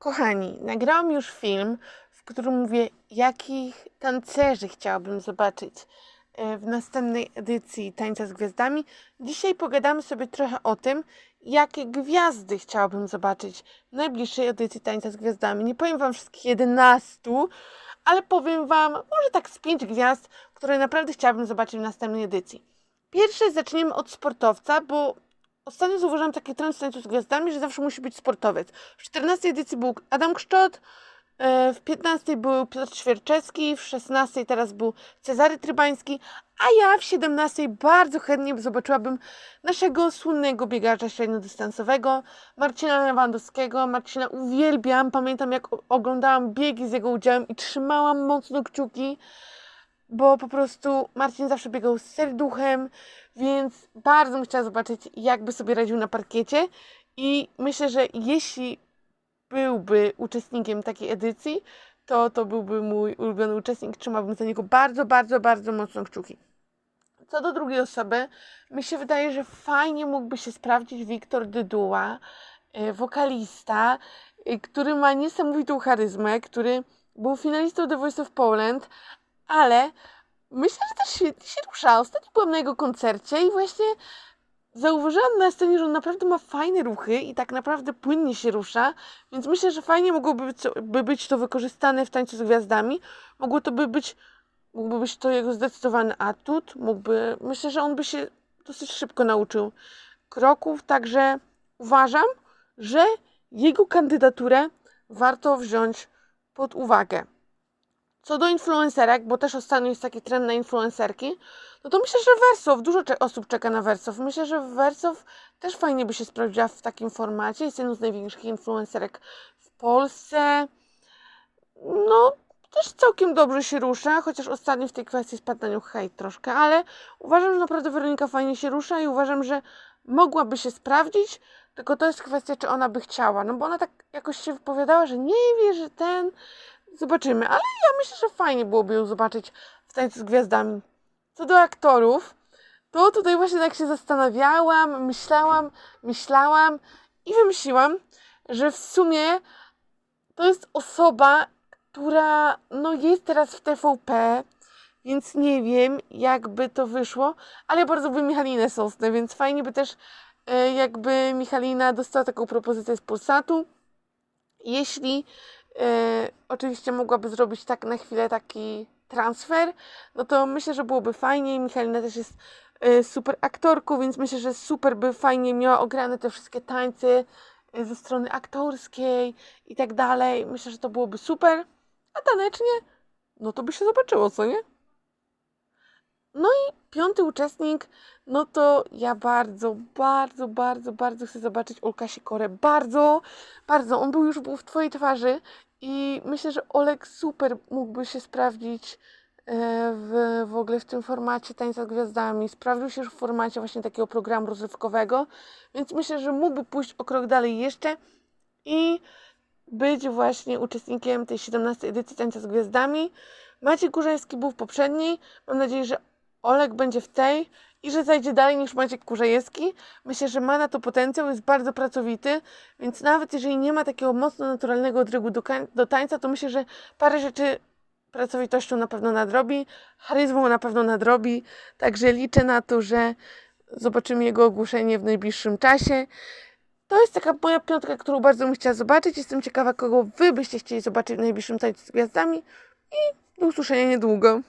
Kochani, nagrałam już film, w którym mówię, jakich tancerzy chciałabym zobaczyć e, w następnej edycji Tańca z Gwiazdami. Dzisiaj pogadamy sobie trochę o tym, jakie gwiazdy chciałabym zobaczyć w najbliższej edycji Tańca z Gwiazdami. Nie powiem Wam wszystkich 11, ale powiem Wam może tak z 5 gwiazd, które naprawdę chciałabym zobaczyć w następnej edycji. Pierwsze zaczniemy od sportowca, bo Ostatnio zauważyłam taki trend w tańcu z gwiazdami, że zawsze musi być sportowiec. W 14 edycji był Adam Kszczot, e, w 15 był Piotr Świerczewski, w 16 teraz był Cezary Trybański, a ja w 17 bardzo chętnie zobaczyłabym naszego słynnego biegacza średniodystansowego, Marcina Lewandowskiego. Marcina uwielbiam, pamiętam jak oglądałam biegi z jego udziałem i trzymałam mocno kciuki, bo po prostu Marcin zawsze biegał z serduchem, więc bardzo bym chciała zobaczyć, jakby sobie radził na parkiecie. I myślę, że jeśli byłby uczestnikiem takiej edycji, to to byłby mój ulubiony uczestnik. Trzymałbym za niego bardzo, bardzo, bardzo mocno kciuki. Co do drugiej osoby, mi się wydaje, że fajnie mógłby się sprawdzić Wiktor Dyduła, e, wokalista, e, który ma niesamowitą charyzmę, który był finalistą The Voice of Poland, ale myślę, że też świetnie się rusza. Ostatnio byłam na jego koncercie i właśnie zauważyłam na scenie, że on naprawdę ma fajne ruchy i tak naprawdę płynnie się rusza, więc myślę, że fajnie mogłoby być, by być to wykorzystane w tańcu z gwiazdami. Mogło to by być, mógłby być to jego zdecydowany atut, mógłby, myślę, że on by się dosyć szybko nauczył kroków, także uważam, że jego kandydaturę warto wziąć pod uwagę. Co do influencerek, bo też ostatnio jest taki trend na influencerki, no to myślę, że Wersow, dużo osób czeka na Wersow. Myślę, że Wersow też fajnie by się sprawdziła w takim formacie. Jest jedną z największych influencerek w Polsce. No, też całkiem dobrze się rusza, chociaż ostatnio w tej kwestii spadł na nią hejt troszkę, ale uważam, że naprawdę Weronika fajnie się rusza i uważam, że mogłaby się sprawdzić, tylko to jest kwestia, czy ona by chciała. No bo ona tak jakoś się wypowiadała, że nie wie, że ten... Zobaczymy, ale ja myślę, że fajnie byłoby ją zobaczyć w tańcu z gwiazdami. Co do aktorów, to tutaj właśnie tak się zastanawiałam, myślałam, myślałam i wymyśliłam, że w sumie to jest osoba, która no jest teraz w TVP, więc nie wiem, jakby to wyszło, ale ja bardzo lubię Michalinę Sosnę, więc fajnie by też e, jakby Michalina dostała taką propozycję z Pulsatu. Jeśli oczywiście mogłaby zrobić tak na chwilę taki transfer, no to myślę, że byłoby fajnie. Michalina też jest e, super aktorką, więc myślę, że super by fajnie miała ograne te wszystkie tańce e, ze strony aktorskiej i tak dalej. Myślę, że to byłoby super. A tanecznie, no to by się zobaczyło, co nie? No i piąty uczestnik, no to ja bardzo, bardzo, bardzo, bardzo chcę zobaczyć Olka Sikorę. Bardzo, bardzo. On był już był w Twojej twarzy i myślę, że Olek super mógłby się sprawdzić e, w, w ogóle w tym formacie Tańca z Gwiazdami. Sprawdził się już w formacie właśnie takiego programu rozrywkowego, więc myślę, że mógłby pójść o krok dalej jeszcze i być właśnie uczestnikiem tej 17 edycji Tańca z Gwiazdami. Maciej Kurzański był w poprzedniej. Mam nadzieję, że Olek będzie w tej i że zajdzie dalej niż Maciek Kurzajewski. Myślę, że ma na to potencjał, jest bardzo pracowity, więc nawet jeżeli nie ma takiego mocno naturalnego odrygu do, do tańca, to myślę, że parę rzeczy pracowitością na pewno nadrobi, charyzmą na pewno nadrobi, także liczę na to, że zobaczymy jego ogłoszenie w najbliższym czasie. To jest taka moja piątka, którą bardzo bym chciała zobaczyć. Jestem ciekawa, kogo wy byście chcieli zobaczyć w najbliższym tańcu z gwiazdami i do usłyszenia niedługo.